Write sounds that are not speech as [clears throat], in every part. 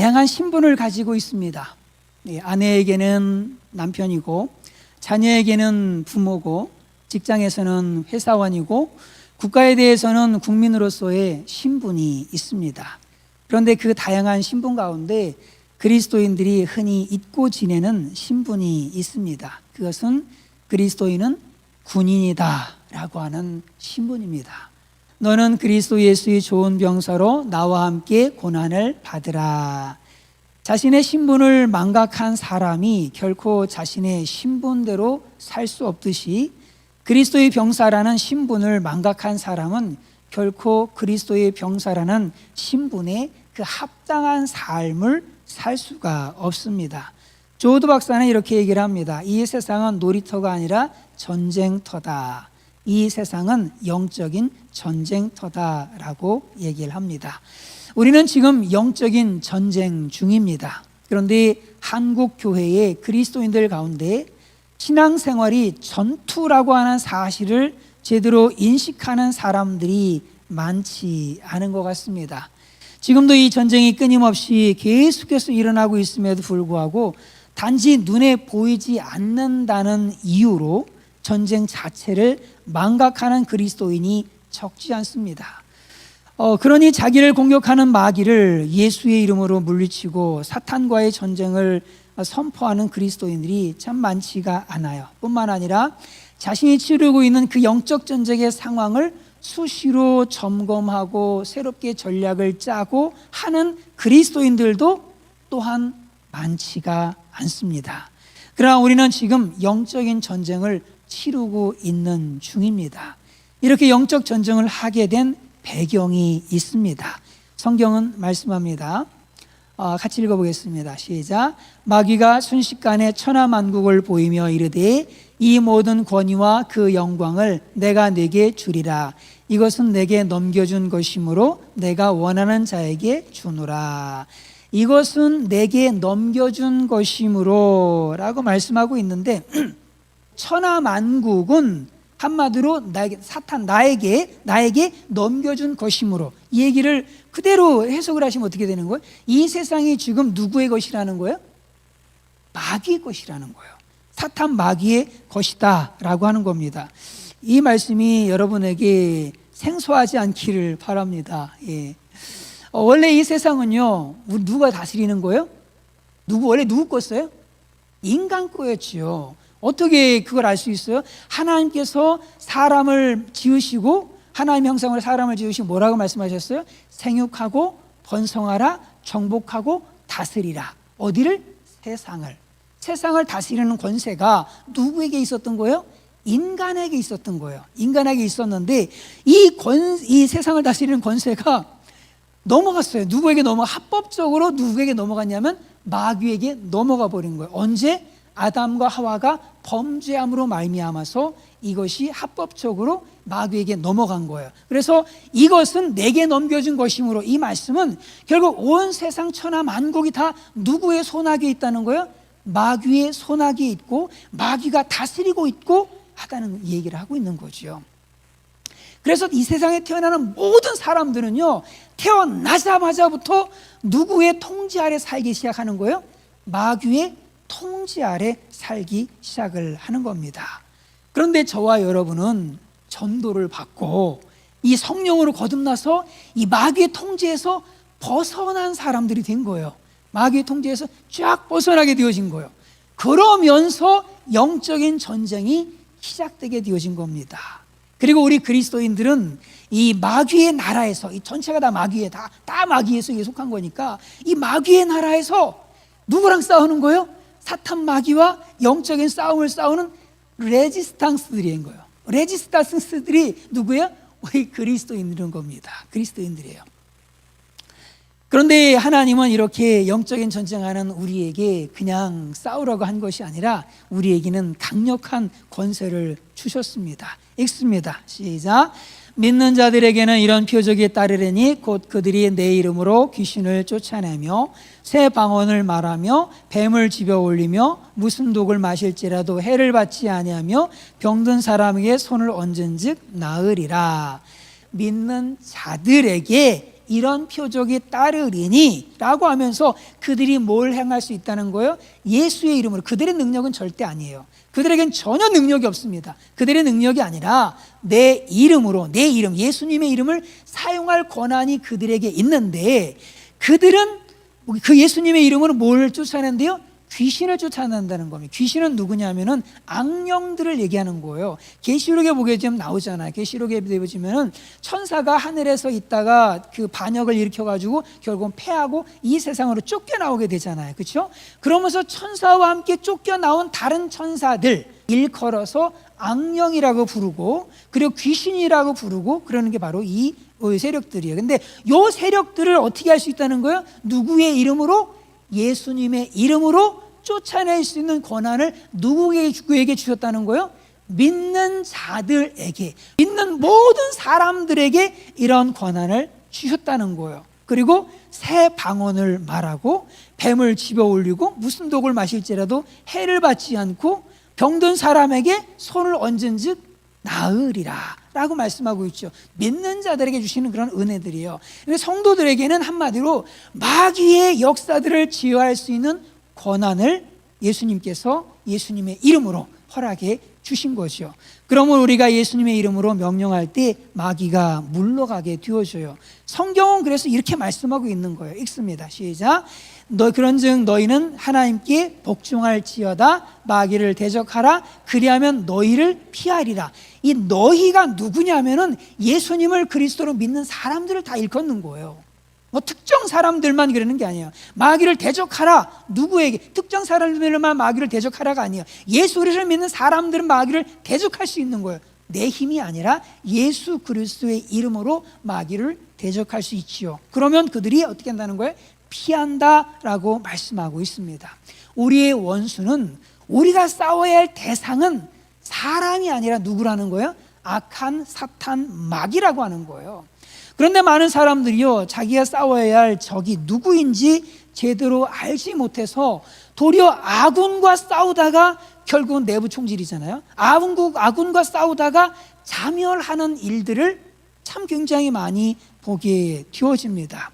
다양한 신분을 가지고 있습니다. 예, 아내에게는 남편이고 자녀에게는 부모고 직장에서는 회사원이고 국가에 대해서는 국민으로서의 신분이 있습니다. 그런데 그 다양한 신분 가운데 그리스도인들이 흔히 잊고 지내는 신분이 있습니다. 그것은 그리스도인은 군인이다 라고 하는 신분입니다. 너는 그리스도 예수의 좋은 병사로 나와 함께 고난을 받으라. 자신의 신분을 망각한 사람이 결코 자신의 신분대로 살 수 없듯이 그리스도의 병사라는 신분을 망각한 사람은 결코 그리스도의 병사라는 신분에 그 합당한 삶을 살 수가 없습니다. 조드 박사는 이렇게 얘기를 합니다. 이 세상은 놀이터가 아니라 전쟁터다. 이 세상은 영적인 전쟁터다라고 얘기를 합니다. 우리는 지금 영적인 전쟁 중입니다. 그런데 한국 교회의 그리스도인들 가운데 신앙생활이 전투라고 하는 사실을 제대로 인식하는 사람들이 많지 않은 것 같습니다. 지금도 이 전쟁이 끊임없이 계속해서 일어나고 있음에도 불구하고 단지 눈에 보이지 않는다는 이유로 전쟁 자체를 망각하는 그리스도인이 적지 않습니다. 어, 그러니 자기를 공격하는 마귀를 예수의 이름으로 물리치고 사탄과의 전쟁을 선포하는 그리스도인들이 참 많지가 않아요. 뿐만 아니라 자신이 치르고 있는 그 영적 전쟁의 상황을 수시로 점검하고 새롭게 전략을 짜고 하는 그리스도인들도 또한 많지가 않습니다. 그러나 우리는 지금 영적인 전쟁을 치르고 있는 중입니다. 이렇게 영적 전쟁을 하게 된 배경이 있습니다. 성경은 말씀합니다. 어, 같이 읽어보겠습니다. 시작. 마귀가 순식간에 천하만국을 보이며 이르되 이 모든 권위와 그 영광을 내가 내게 주리라. 이것은 내게 넘겨준 것이므로 내가 원하는 자에게 주노라. 이것은 내게 넘겨준 것이므로 라고 말씀하고 있는데 [clears throat] 천하만국은 한마디로 나에게 사탄 나에게 나에게 넘겨준 것이므로 이 얘기를 그대로 해석을 하시면 어떻게 되는 거예요? 이 세상이 지금 누구의 것이라는 거예요? 마귀의 것이라는 거예요. 사탄 마귀의 것이다라고 하는 겁니다. 이 말씀이 여러분에게 생소하지 않기를 바랍니다. 예. 어, 원래 이 세상은요 누가 다스리는 거예요? 누구 원래 누구 거였어요? 인간 거였지요. 어떻게 그걸 알 수 있어요? 하나님께서 사람을 지으시고 하나님 형상으로 사람을 지으시고 뭐라고 말씀하셨어요? 생육하고 번성하라 정복하고 다스리라. 어디를? 세상을. 세상을 다스리는 권세가 누구에게 있었던 거예요? 인간에게 있었던 거예요. 인간에게 있었는데 이 권, 이 세상을 다스리는 권세가 넘어갔어요. 누구에게 넘어 합법적으로 누구에게 넘어갔냐면 마귀에게 넘어가 버린 거예요. 언제? 아담과 하와가 범죄함으로 말미암아서 이것이 합법적으로 마귀에게 넘어간 거예요. 그래서 이것은 내게 넘겨준 것이므로 이 말씀은 결국 온 세상 천하 만국이 다 누구의 손아귀에 있다는 거예요? 마귀의 손아귀에 있고 마귀가 다스리고 있고 하다는 얘기를 하고 있는 거죠. 그래서 이 세상에 태어나는 모든 사람들은요, 태어나자마자부터 누구의 통제 아래 살기 시작하는 거예요? 마귀의 통제 아래 살기 시작을 하는 겁니다. 그런데 저와 여러분은 전도를 받고 이 성령으로 거듭나서 이 마귀의 통제에서 벗어난 사람들이 된 거예요. 마귀의 통제에서 쫙 벗어나게 되어진 거예요. 그러면서 영적인 전쟁이 시작되게 되어진 겁니다. 그리고 우리 그리스도인들은 이 마귀의 나라에서 이 전체가 다 마귀에 다, 다 마귀에 속한 거니까 이 마귀의 나라에서 누구랑 싸우는 거예요? 사탄 마귀와 영적인 싸움을 싸우는 레지스탕스들인 거예요. 레지스탕스들이 누구예요? 우리 그리스도인들인 겁니다. 그리스도인들이에요. 그런데 하나님은 이렇게 영적인 전쟁하는 우리에게 그냥 싸우라고 한 것이 아니라 우리에게는 강력한 권세를 주셨습니다. 읽습니다. 시작. 믿는 자들에게는 이런 표적이 따르려니 곧 그들이 내 이름으로 귀신을 쫓아내며 새 방언을 말하며 뱀을 집어 올리며 무슨 독을 마실지라도 해를 받지 아니하며 병든 사람에게 손을 얹은즉 나으리라. 믿는 자들에게 이런 표적이 따르리니 라고 하면서 그들이 뭘 행할 수 있다는 거예요? 예수의 이름으로 그들의 능력은 절대 아니에요. 그들에겐 전혀 능력이 없습니다. 그들의 능력이 아니라 내 이름으로 내 이름 예수님의 이름을 사용할 권한이 그들에게 있는데 그들은 그 예수님의 이름으로 뭘 쫓아낸대요? 귀신을 쫓아낸다는 겁니다. 귀신은 누구냐면은 악령들을 얘기하는 거예요. 계시록에 보게 되면 나오잖아요. 계시록에 보시면은 천사가 하늘에서 있다가 그 반역을 일으켜 가지고 결국 패하고 이 세상으로 쫓겨나오게 되잖아요. 그렇죠? 그러면서 천사와 함께 쫓겨나온 다른 천사들 일컬어서 악령이라고 부르고 그리고 귀신이라고 부르고 그러는 게 바로 이 세력들이에요. 근데 요 세력들을 어떻게 할 수 있다는 거예요? 누구의 이름으로? 예수님의 이름으로 쫓아낼 수 있는 권한을 누구에게 주셨다는 거예요? 믿는 자들에게, 믿는 모든 사람들에게 이런 권한을 주셨다는 거예요. 그리고 새 방언을 말하고 뱀을 집어 올리고 무슨 독을 마실지라도 해를 받지 않고 병든 사람에게 손을 얹은 즉 나으리라 라고 말씀하고 있죠. 믿는 자들에게 주시는 그런 은혜들이에요. 성도들에게는 한마디로 마귀의 역사들을 지휘할 수 있는 권한을 예수님께서 예수님의 이름으로 허락해 주신 거죠. 그러면 우리가 예수님의 이름으로 명령할 때 마귀가 물러가게 되어져요. 성경은 그래서 이렇게 말씀하고 있는 거예요. 읽습니다. 시작. 너 그런즉 너희는 하나님께 복종할지어다 마귀를 대적하라 그리하면 너희를 피하리라. 이 너희가 누구냐면은 예수님을 그리스도로 믿는 사람들을 다 일컫는 거예요. 뭐 특정 사람들만 그러는 게 아니에요. 마귀를 대적하라. 누구에게? 특정 사람들만 마귀를 대적하라가 아니에요. 예수를 믿는 사람들은 마귀를 대적할 수 있는 거예요. 내 힘이 아니라 예수 그리스도의 이름으로 마귀를 대적할 수 있지요. 그러면 그들이 어떻게 한다는 거예요? 피한다라고 말씀하고 있습니다. 우리의 원수는 우리가 싸워야 할 대상은 사람이 아니라 누구라는 거예요? 악한 사탄 마귀라고 하는 거예요. 그런데 많은 사람들이요, 자기가 싸워야 할 적이 누구인지 제대로 알지 못해서 도리어 아군과 싸우다가 결국은 내부 총질이잖아요. 아군국 아군과 싸우다가 자멸하는 일들을 참 굉장히 많이 보게 되어집니다.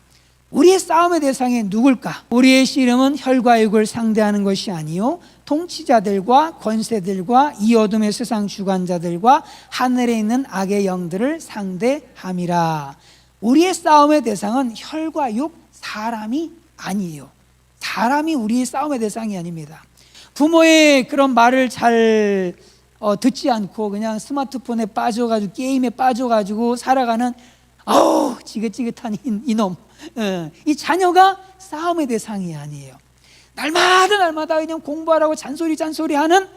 우리의 싸움의 대상이 누굴까? 우리의 씨름은 혈과 육을 상대하는 것이 아니요 통치자들과 권세들과 이 어둠의 세상 주관자들과 하늘에 있는 악의 영들을 상대함이라. 우리의 싸움의 대상은 혈과 육 사람이 아니에요. 사람이 우리의 싸움의 대상이 아닙니다. 부모의 그런 말을 잘 어, 듣지 않고 그냥 스마트폰에 빠져가지고 게임에 빠져가지고 살아가는 아우 지긋지긋한 이, 이놈 어, 이 자녀가 싸움의 대상이 아니에요. 날마다 날마다 그냥 공부하라고 잔소리 잔소리 하는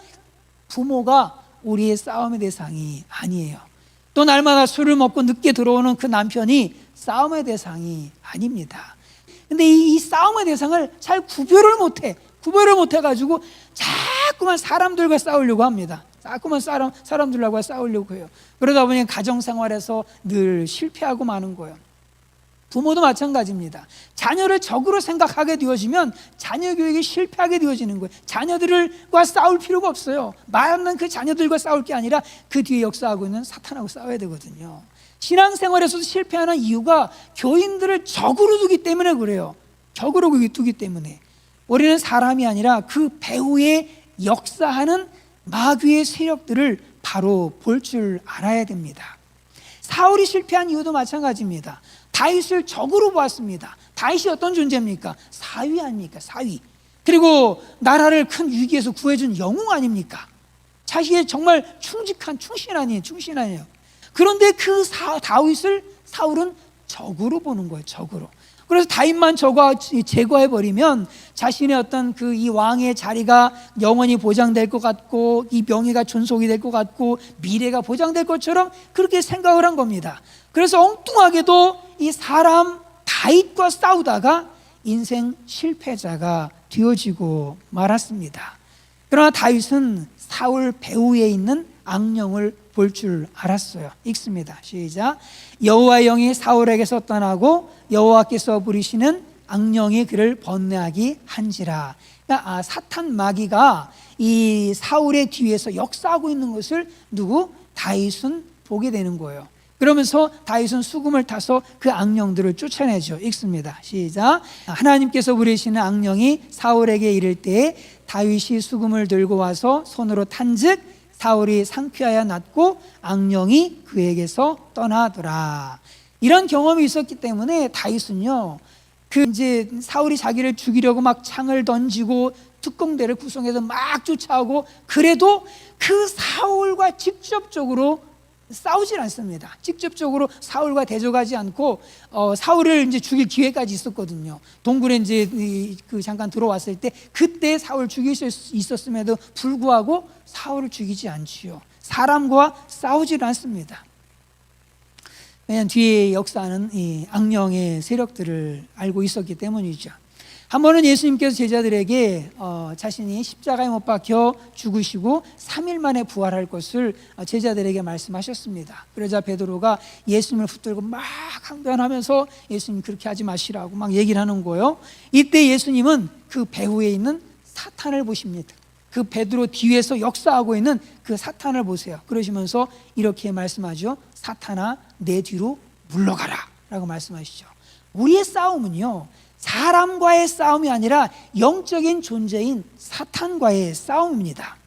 부모가 우리의 싸움의 대상이 아니에요. 또 날마다 술을 먹고 늦게 들어오는 그 남편이 싸움의 대상이 아닙니다. 근데 이, 이 싸움의 대상을 잘 구별을 못해. 구별을 못해가지고 자꾸만 사람들과 싸우려고 합니다. 자꾸만 사람, 사람들과 싸우려고 해요. 그러다 보니 가정생활에서 늘 실패하고 마는 거예요. 부모도 마찬가지입니다. 자녀를 적으로 생각하게 되어지면 자녀 교육이 실패하게 되어지는 거예요. 자녀들과 싸울 필요가 없어요. 말없는 그 자녀들과 싸울 게 아니라 그 뒤에 역사하고 있는 사탄하고 싸워야 되거든요. 신앙생활에서도 실패하는 이유가 교인들을 적으로 두기 때문에 그래요. 적으로 두기 때문에. 우리는 사람이 아니라 그 배후에 역사하는 마귀의 세력들을 바로 볼 줄 알아야 됩니다. 사울이 실패한 이유도 마찬가지입니다. 다윗을 적으로 보았습니다. 다윗이 어떤 존재입니까? 사위 아닙니까? 사위. 그리고 나라를 큰 위기에서 구해준 영웅 아닙니까? 자기의 정말 충직한 충신 아니에요. 충신 아니에요. 그런데 그 사, 다윗을 사울은 적으로 보는 거예요. 적으로. 그래서 다윗만 저거 제거해 버리면 자신의 어떤 그 이 왕의 자리가 영원히 보장될 것 같고 이 명예가 존속이 될 것 같고 미래가 보장될 것처럼 그렇게 생각을 한 겁니다. 그래서 엉뚱하게도 이 사람 다윗과 싸우다가 인생 실패자가 되어지고 말았습니다. 그러나 다윗은 사울 배후에 있는 악령을 볼 줄 알았어요. 읽습니다. 시작. 여호와 영이 사울에게서 떠나고 여호와께서 부리시는 악령이 그를 번뇌하게 한지라. 그러니까 아, 사탄 마귀가 이 사울의 뒤에서 역사하고 있는 것을 누구 다윗은 보게 되는 거예요. 그러면서 다윗은 수금을 타서 그 악령들을 쫓아내죠. 읽습니다. 시작. 하나님께서 부리시는 악령이 사울에게 이를 때 다윗이 수금을 들고 와서 손으로 탄즉 사울이 상쾌하여 낫고 악령이 그에게서 떠나더라. 이런 경험이 있었기 때문에 다윗은요. 그 이제 사울이 자기를 죽이려고 막 창을 던지고 특공대를 구성해서 막 쫓아오고 그래도 그 사울과 직접적으로 싸우질 않습니다. 직접적으로 사울과 대적하지 않고 어, 사울을 이제 죽일 기회까지 있었거든요. 동굴에 이제 이, 그 잠깐 들어왔을 때 그때 사울 죽일 수 있었음에도 불구하고 사울을 죽이지 않지요. 사람과 싸우질 않습니다. 왜냐하면 뒤에 역사는 이 악령의 세력들을 알고 있었기 때문이죠. 한 번은 예수님께서 제자들에게 어, 자신이 십자가에 못 박혀 죽으시고 3일 만에 부활할 것을 어, 제자들에게 말씀하셨습니다. 그러자 베드로가 예수님을 붙들고 막 항변하면서 예수님 그렇게 하지 마시라고 막 얘기를 하는 거예요. 이때 예수님은 그 배후에 있는 사탄을 보십니다. 그 베드로 뒤에서 역사하고 있는 그 사탄을 보세요. 그러시면서 이렇게 말씀하죠. 사탄아 내 뒤로 물러가라 라고 말씀하시죠. 우리의 싸움은요. 사람과의 싸움이 아니라 영적인 존재인 사탄과의 싸움입니다.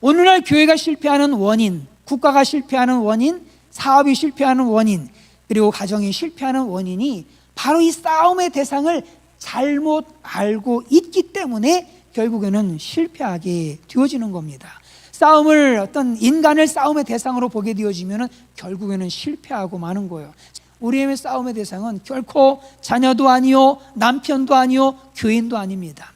오늘날 교회가 실패하는 원인, 국가가 실패하는 원인, 사업이 실패하는 원인, 그리고 가정이 실패하는 원인이 바로 이 싸움의 대상을 잘못 알고 있기 때문에 결국에는 실패하게 되어지는 겁니다. 싸움을 어떤 인간을 싸움의 대상으로 보게 되어지면 결국에는 실패하고 마는 거예요. 우리의 싸움의 대상은 결코 자녀도 아니요, 남편도 아니요, 교인도 아닙니다.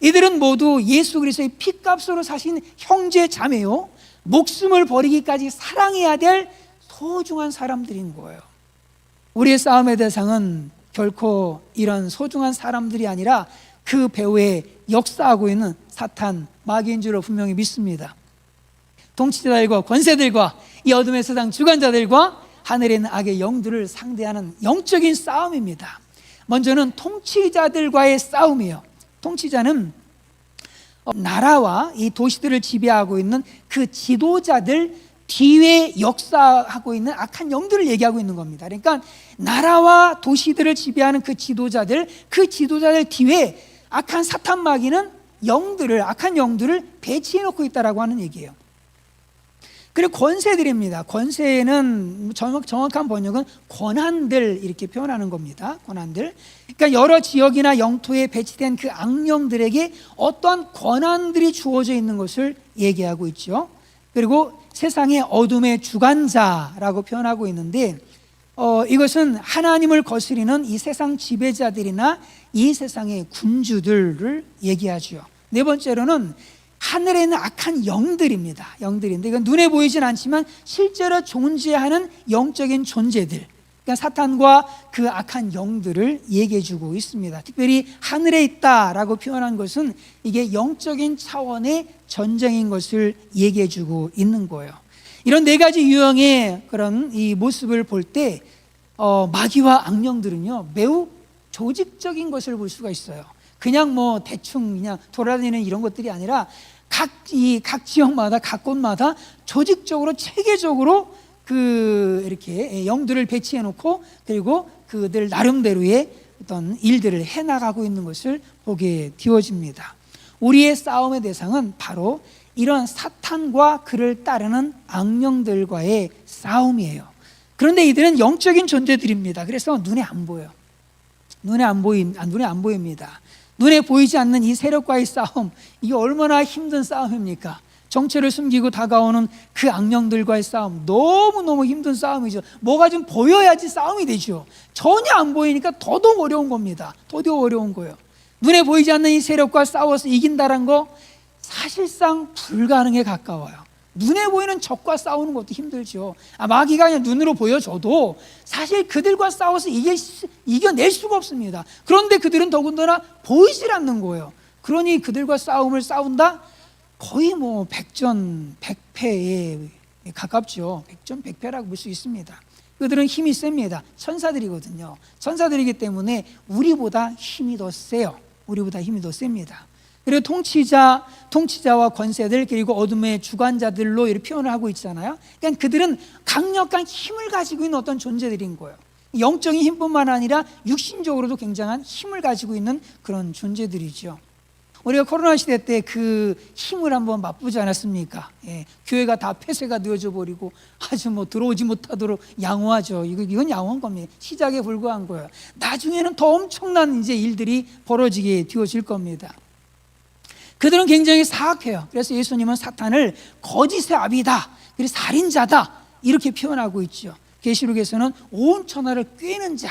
이들은 모두 예수 그리스도의 피값으로 사신 형제 자매요. 목숨을 버리기까지 사랑해야 될 소중한 사람들인 거예요. 우리의 싸움의 대상은 결코 이런 소중한 사람들이 아니라 그 배후에 역사하고 있는 사탄, 마귀인 줄로 분명히 믿습니다. 통치자들과 권세들과 이 어둠의 세상 주관자들과 하늘에 있는 악의 영들을 상대하는 영적인 싸움입니다. 먼저는 통치자들과의 싸움이에요. 통치자는 나라와 이 도시들을 지배하고 있는 그 지도자들 뒤에 역사하고 있는 악한 영들을 얘기하고 있는 겁니다. 그러니까 나라와 도시들을 지배하는 그 지도자들, 그 지도자들 뒤에 악한 사탄 마귀는 영들을 악한 영들을 배치해 놓고 있다라고 하는 얘기예요. 그리고 권세들입니다. 권세는 정확, 한 번역은 권한들 이렇게 표현하는 겁니다. 권한들. 그러니까 여러 지역이나 영토에 배치된 그 악령들에게 어떠한 권한들이 주어져 있는 것을 얘기하고 있죠. 그리고 세상의 어둠의 주관자라고 표현하고 있는데 어, 이것은 하나님을 거스리는 이 세상 지배자들이나 이 세상의 군주들을 얘기하죠. 네 번째로는 하늘에 있는 악한 영들입니다. 영들인데 이건 눈에 보이진 않지만 실제로 존재하는 영적인 존재들. 그러니까 사탄과 그 악한 영들을 얘기해 주고 있습니다. 특별히 하늘에 있다라고 표현한 것은 이게 영적인 차원의 전쟁인 것을 얘기해 주고 있는 거예요. 이런 네 가지 유형의 그런 이 모습을 볼때 어, 마귀와 악령들은요 매우 조직적인 것을 볼 수가 있어요. 그냥 뭐 대충 그냥 돌아다니는 이런 것들이 아니라 각 이 각 지역마다 각 곳마다 조직적으로 체계적으로 그 이렇게 영들을 배치해 놓고 그리고 그들 나름대로의 어떤 일들을 해 나가고 있는 것을 보게 되어집니다. 우리의 싸움의 대상은 바로 이런 사탄과 그를 따르는 악령들과의 싸움이에요. 그런데 이들은 영적인 존재들입니다. 그래서 눈에 안 보여. 눈에 안 보임, 아, 눈에 안 보입니다. 눈에 보이지 않는 이 세력과의 싸움, 이게 얼마나 힘든 싸움입니까? 정체를 숨기고 다가오는 그 악령들과의 싸움, 너무너무 힘든 싸움이죠. 뭐가 좀 보여야지 싸움이 되죠. 전혀 안 보이니까 더더욱 어려운 겁니다. 더더욱 어려운 거예요. 눈에 보이지 않는 이 세력과 싸워서 이긴다는 거 사실상 불가능에 가까워요. 눈에 보이는 적과 싸우는 것도 힘들죠. 아, 마귀가 그냥 눈으로 보여줘도 사실 그들과 싸워서 이겨, 이겨낼 수가 없습니다. 그런데 그들은 더군다나 보이질 않는 거예요. 그러니 그들과 싸움을 싸운다? 거의 뭐 백전 백패에 가깝죠. 백전 백패라고 볼 수 있습니다. 그들은 힘이 셉니다. 천사들이거든요. 천사들이기 때문에 우리보다 힘이 더 세요. 우리보다 힘이 더 셉니다. 그리고 통치자, 통치자와 권세들 그리고 어둠의 주관자들로 이렇게 표현을 하고 있잖아요. 그러니까 그들은 강력한 힘을 가지고 있는 어떤 존재들인 거예요. 영적인 힘뿐만 아니라 육신적으로도 굉장한 힘을 가지고 있는 그런 존재들이죠. 우리가 코로나 시대 때 그 힘을 한번 맛보지 않았습니까? 예, 교회가 다 폐쇄가 되어져 버리고 아주 뭐 들어오지 못하도록 양호하죠. 이거 이건 양호한 겁니다. 시작에 불과한 거예요. 나중에는 더 엄청난 이제 일들이 벌어지게 되어질 겁니다. 그들은 굉장히 사악해요. 그래서 예수님은 사탄을 거짓의 아비다, 그리고 살인자다 이렇게 표현하고 있죠. 계시록에서는 온 천하를 꿰는 자.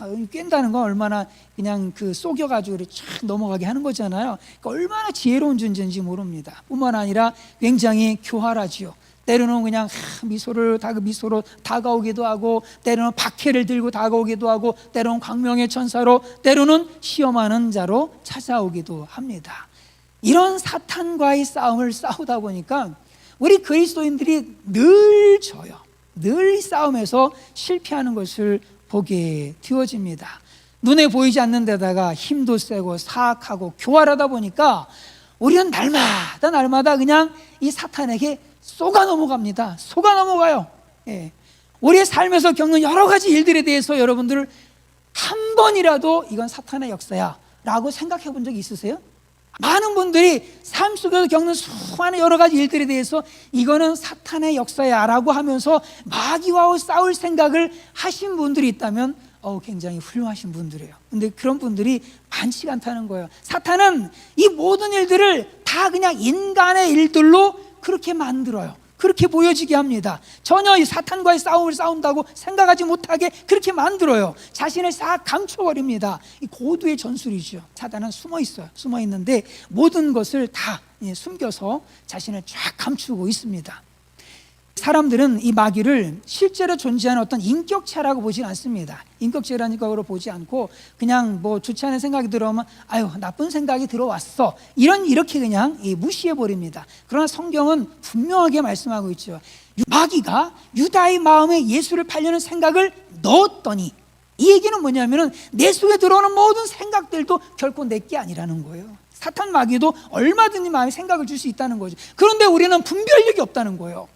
아, 꿰다는 건 얼마나 그냥 그 속여가지고 쫙 넘어가게 하는 거잖아요. 그러니까 얼마나 지혜로운 존재인지 모릅니다. 뿐만 아니라 굉장히 교활하지요. 때로는 그냥 하, 미소를 다 미소로 다가오기도 하고 때로는 박해를 들고 다가오기도 하고 때로는 광명의 천사로 때로는 시험하는 자로 찾아오기도 합니다. 이런 사탄과의 싸움을 싸우다 보니까 우리 그리스도인들이 늘 져요. 늘이 싸움에서 실패하는 것을 보게 되어집니다. 눈에 보이지 않는 데다가 힘도 세고 사악하고 교활하다 보니까 우리는 날마다 날마다 그냥 이 사탄에게 쏘가 넘어갑니다. 속아 넘어가요. 예. 우리의 삶에서 겪는 여러 가지 일들에 대해서 여러분들 한 번이라도 이건 사탄의 역사야 라고 생각해 본 적이 있으세요? 많은 분들이 삶 속에서 겪는 수많은 여러 가지 일들에 대해서 이거는 사탄의 역사야 라고 하면서 마귀와 싸울 생각을 하신 분들이 있다면 어, 굉장히 훌륭하신 분들이에요. 근데 그런 분들이 많지가 않다는 거예요. 사탄은 이 모든 일들을 다 그냥 인간의 일들로 그렇게 만들어요. 그렇게 보여지게 합니다. 전혀 이 사탄과의 싸움을 싸운다고 생각하지 못하게 그렇게 만들어요. 자신을 싹 감춰버립니다. 이 고도의 전술이죠. 사탄은 숨어 있어요. 숨어 있는데 모든 것을 다 예, 숨겨서 자신을 쫙 감추고 있습니다. 사람들은 이 마귀를 실제로 존재하는 어떤 인격체라고 보지 않습니다. 인격체라니까 그로 보지 않고 그냥 뭐 좋지 않은 생각이 들어오면 아유 나쁜 생각이 들어왔어 이런 이렇게 그냥 무시해 버립니다. 그러나 성경은 분명하게 말씀하고 있죠. 마귀가 유다의 마음에 예수를 팔려는 생각을 넣었더니 이 얘기는 뭐냐면은 내 속에 들어오는 모든 생각들도 결코 내 게 아니라는 거예요. 사탄 마귀도 얼마든지 마음에 생각을 줄 수 있다는 거죠. 그런데 우리는 분별력이 없다는 거예요.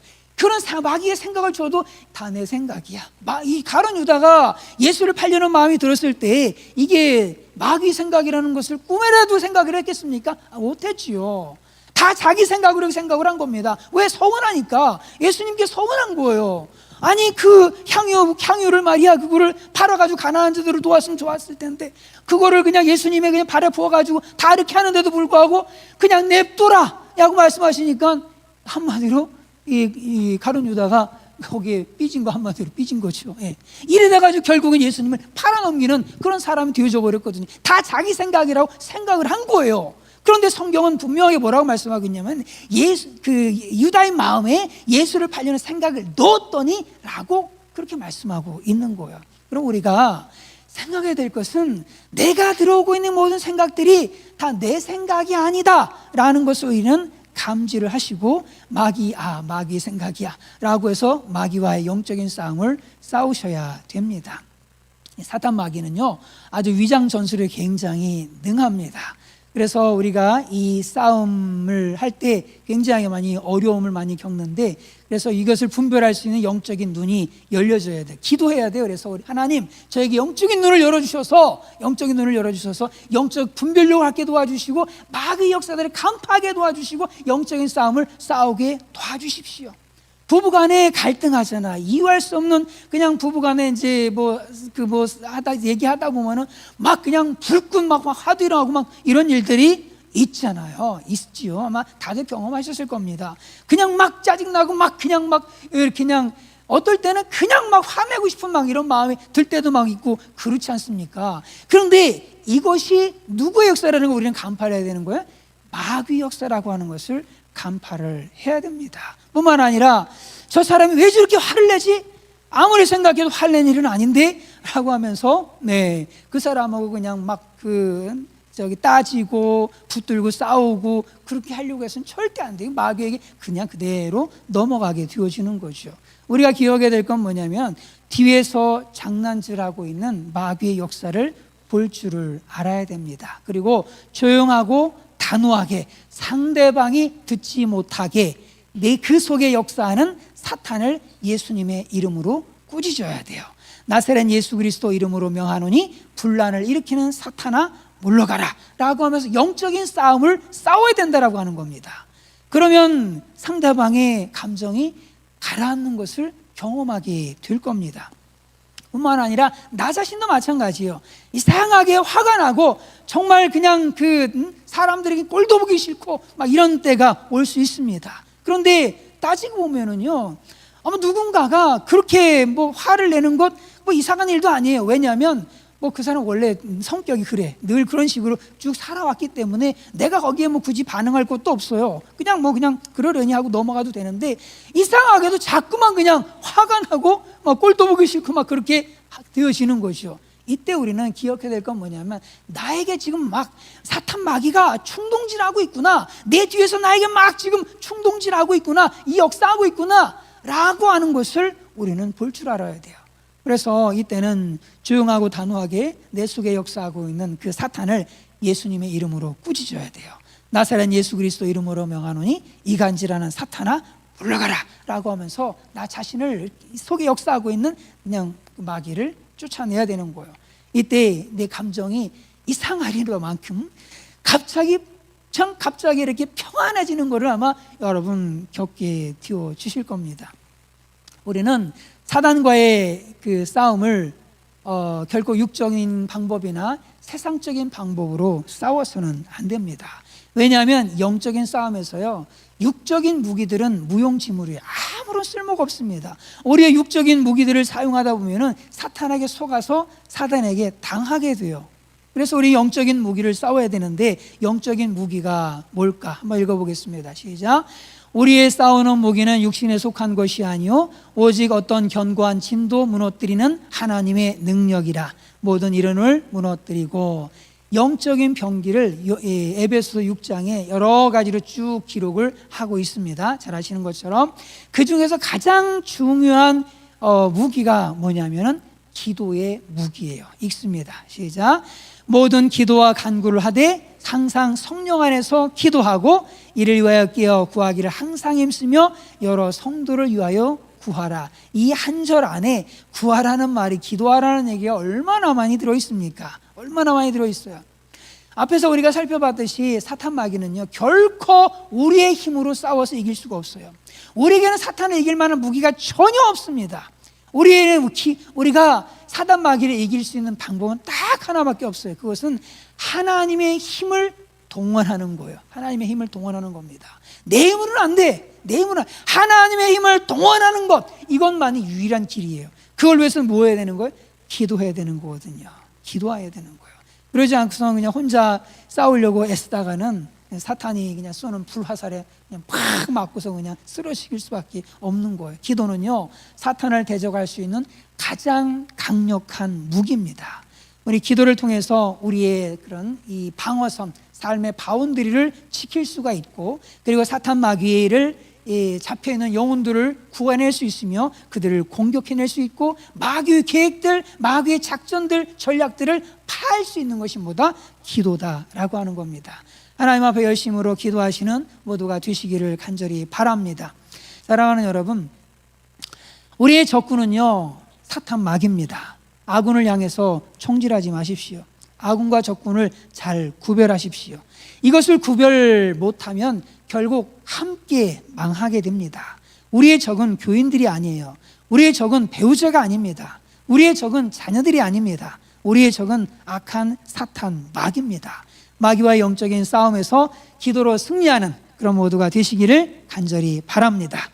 그런 마귀의 생각을 줘도 다 내 생각이야. 이 가론 유다가 예수를 팔려는 마음이 들었을 때 이게 마귀 생각이라는 것을 꿈에라도 생각을 했겠습니까? 아, 못했지요. 다 자기 생각으로 생각을 한 겁니다. 왜 서운하니까 예수님께 서운한 거예요. 아니 그 향유 향유를 말이야 그거를 팔아가지고 가난한 자들을 도왔으면 좋았을 텐데 그거를 그냥 예수님의 그냥 발에 부어가지고 다 이렇게 하는데도 불구하고 그냥 냅둬라라고 말씀하시니까 한마디로 이, 이 가룟 유다가 거기에 삐진 거 한마디로 삐진 거죠. 예. 이래다 가지고 결국은 예수님을 팔아넘기는 그런 사람이 되어져 버렸거든요. 다 자기 생각이라고 생각을 한 거예요. 그런데 성경은 분명하게 뭐라고 말씀하고 있냐면 예수 그 유다의 마음에 예수를 팔려는 생각을 넣었더니라고 그렇게 말씀하고 있는 거예요. 그럼 우리가 생각해야 될 것은 내가 들어오고 있는 모든 생각들이 다 내 생각이 아니다라는 것을 우리는 감지를 하시고 마귀 아 마귀 생각이야 라고 해서 마귀와의 영적인 싸움을 싸우셔야 됩니다. 사탄 마귀는요 아주 위장 전술에 굉장히 능합니다. 그래서 우리가 이 싸움을 할 때 굉장히 많이 어려움을 많이 겪는데 그래서 이것을 분별할 수 있는 영적인 눈이 열려져야 돼. 기도해야 돼요. 그래서 하나님 저에게 영적인 눈을 열어주셔서 영적인 눈을 열어주셔서 영적 분별력을 갖게 도와주시고 마귀 역사들을 간파하게 도와주시고 영적인 싸움을 싸우게 도와주십시오. 부부간에 갈등하잖아. 이해할 수 없는 그냥 부부간에 이제 뭐 그뭐 그 뭐 하다 얘기하다 보면은 막 그냥 불끈 막, 막 하도 일어나고 막 이런 일들이 있잖아요. 있지요. 아마 다들 경험하셨을 겁니다. 그냥 막 짜증나고 막 그냥 막 이렇게 그냥 어떨 때는 그냥 막 화내고 싶은 막 이런 마음이 들 때도 막 있고 그렇지 않습니까? 그런데 이것이 누구의 역사라는 걸 우리는 간파해야 되는 거예요? 마귀 역사라고 하는 것을 간파를 해야 됩니다. 뿐만 아니라 저 사람이 왜 저렇게 화를 내지? 아무리 생각해도 화낼 일은 아닌데? 라고 하면서, 네, 그 사람하고 그냥 막 그, 저기 따지고 붙들고 싸우고 그렇게 하려고 해서는 절대 안 돼요. 마귀에게 그냥 그대로 넘어가게 되어지는 거죠. 우리가 기억해야 될 건 뭐냐면 뒤에서 장난질하고 있는 마귀의 역사를 볼 줄을 알아야 됩니다. 그리고 조용하고 단호하게 상대방이 듣지 못하게 내 그 속에 역사하는 사탄을 예수님의 이름으로 꾸짖어야 돼요. 나사렛 예수 그리스도 이름으로 명하노니 분란을 일으키는 사탄아 물러가라 라고 하면서 영적인 싸움을 싸워야 된다라고 하는 겁니다. 그러면 상대방의 감정이 가라앉는 것을 경험하게 될 겁니다. 뿐만 아니라 나 자신도 마찬가지예요. 이상하게 화가 나고 정말 그냥 그 음, 사람들에게 꼴도 보기 싫고 막 이런 때가 올 수 있습니다. 그런데 따지고 보면은요, 아마 누군가가 그렇게 뭐 화를 내는 것 뭐 이상한 일도 아니에요. 왜냐하면 뭐 그 사람 원래 성격이 그래. 늘 그런 식으로 쭉 살아왔기 때문에 내가 거기에 뭐 굳이 반응할 것도 없어요. 그냥 뭐 그냥 그러려니 하고 넘어가도 되는데 이상하게도 자꾸만 그냥 화가 나고 막 꼴도 보기 싫고 막 그렇게 되어지는 것이요. 이때 우리는 기억해야 될 건 뭐냐면 나에게 지금 막 사탄 마귀가 충동질하고 있구나. 내 뒤에서 나에게 막 지금 충동질하고 있구나. 이 역사하고 있구나. 라고 하는 것을 우리는 볼 줄 알아야 돼요. 그래서 이때는 조용하고 단호하게 내 속에 역사하고 있는 그 사탄을 예수님의 이름으로 꾸짖어야 돼요. 나사렛 예수 그리스도 이름으로 명하노니 이간질하는 사탄아 물러가라 라고 하면서 나 자신을 속에 역사하고 있는 그냥 그 마귀를 쫓아내야 되는 거예요. 이때 내 감정이 이 상하리만큼 갑자기 참 갑자기 이렇게 평안해지는 것을 아마 여러분 겪게 되어 주실 겁니다. 우리는 사단과의 그 싸움을 어, 결코 육적인 방법이나 세상적인 방법으로 싸워서는 안 됩니다. 왜냐하면 영적인 싸움에서요, 육적인 무기들은 무용지물이에요. 아무런 쓸모가 없습니다. 우리의 육적인 무기들을 사용하다 보면은 사탄에게 속아서 사단에게 당하게 돼요. 그래서 우리 영적인 무기를 싸워야 되는데 영적인 무기가 뭘까? 한번 읽어보겠습니다. 시작. 우리의 싸우는 무기는 육신에 속한 것이 아니요 오직 어떤 견고한 진도 무너뜨리는 하나님의 능력이라 모든 이론을 무너뜨리고 영적인 병기를 에베소 6장에 여러 가지로 쭉 기록을 하고 있습니다. 잘 아시는 것처럼 그 중에서 가장 중요한 어, 무기가 뭐냐면은 기도의 무기예요. 읽습니다. 시작. 모든 기도와 간구를 하되 항상 성령 안에서 기도하고 이를 위하여 깨어 구하기를 항상 힘쓰며 여러 성도를 위하여 구하라. 이 한 절 안에 구하라는 말이 기도하라는 얘기가 얼마나 많이 들어 있습니까? 얼마나 많이 들어 있어요. 앞에서 우리가 살펴봤듯이 사탄 마귀는요 결코 우리의 힘으로 싸워서 이길 수가 없어요. 우리에게는 사탄을 이길 만한 무기가 전혀 없습니다. 우리의 우리가 사단 마귀를 이길 수 있는 방법은 딱 하나밖에 없어요. 그것은 하나님의 힘을 동원하는 거예요. 하나님의 힘을 동원하는 겁니다. 내 힘으로는 안 돼. 내 힘으로는 하나님의 힘을 동원하는 것 이것만이 유일한 길이에요. 그걸 위해서 뭐 해야 되는 거예요? 기도해야 되는 거거든요. 기도해야 되는 거예요. 그러지 않고서 그냥 혼자 싸우려고 애쓰다가는 사탄이 그냥 쏘는 불화살에 그냥 팍 맞고서 그냥 쓰러질 수밖에 없는 거예요. 기도는요, 사탄을 대적할 수 있는 가장 강력한 무기입니다. 우리 기도를 통해서 우리의 그런 이 방어선, 삶의 바운드리를 지킬 수가 있고, 그리고 사탄 마귀를 잡혀 있는 영혼들을 구해낼 수 있으며 그들을 공격해낼 수 있고 마귀의 계획들, 마귀의 작전들, 전략들을 파할 수 있는 것이 뭐다? 기도다라고 하는 겁니다. 하나님 앞에 열심으로 기도하시는 모두가 되시기를 간절히 바랍니다. 사랑하는 여러분, 우리의 적군은요 사탄 마귀입니다. 아군을 향해서 총질하지 마십시오. 아군과 적군을 잘 구별하십시오. 이것을 구별 못하면 결국 함께 망하게 됩니다. 우리의 적은 교인들이 아니에요. 우리의 적은 배우자가 아닙니다. 우리의 적은 자녀들이 아닙니다. 우리의 적은 악한 사탄 마귀입니다. 마귀와 영적인 싸움에서 기도로 승리하는 그런 모두가 되시기를 간절히 바랍니다.